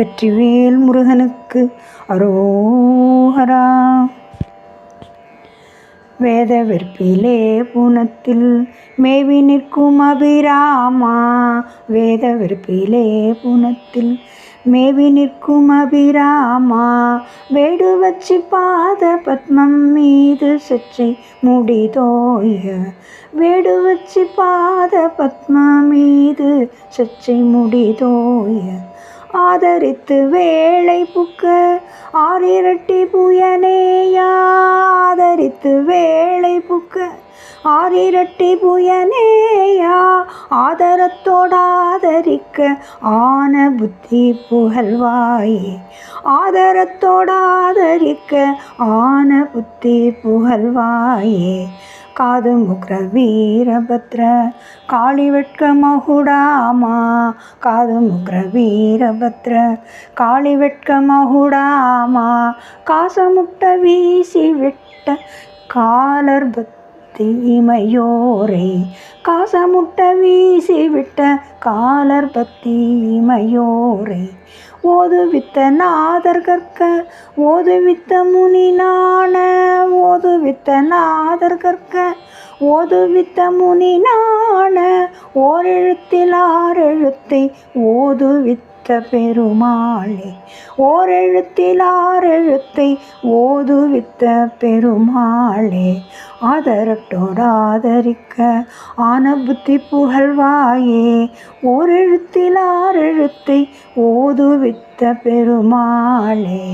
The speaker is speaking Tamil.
வெற்றிவேல் முருகனுக்கு அரோஹரா வேத வெற்பிலே புனத்தில் மேவி நிற்கும் அபிராமா. வேத வெற்பிலே புனத்தில் மேவி நிற்கும் அபிராமா. வேடு வச்சு பாத பத்மம் மீது சச்சை முடிதோய வேடு வச்சு பாத பத்மம் மீது சச்சை முடிதோய ஆதரித்து வேலை புக்க. ஆரிரட்டி புயனேயா ஆதரித்து வேலை புக்க. ஆரிரட்டி புயனேயா ஆதரத்தோடாதரிக்க ஆன புத்தி புகழ்வாயே ஆதரத்தோடாதரிக்க ஆன புத்தி புகழ்வாயே காது முக்ர வீரபத்ர காளி வெட்க மகுடாமா? காது முக்ர வீரபத்ர காளி வெட்க மகுடாமா? காசமுட்ட வீசி விட்ட காலர் பக்தி தீமையோரை காசமுட்ட வீசி விட்ட காலர் பத்தீமையோரை ஓதுவித்த நாதர் கற்க ஓதுவித்த முனினான ஓதுவித்த நாதர் கற்க ஓதுவித்த முனினான ஓரெழுத்தில் ஆறெழுத்தை ஓதுவித்த பெருமாளே ஓரெழுத்தில் ஆறெழுத்தை ஓதுவித்த பெருமாளே ஆதரட்டோடு ஆதரிக்க ஆன புத்தி புகழ்வாயே ஓரெழுத்தில் ஆறெழுத்தை ஓதுவித்த பெருமாளே.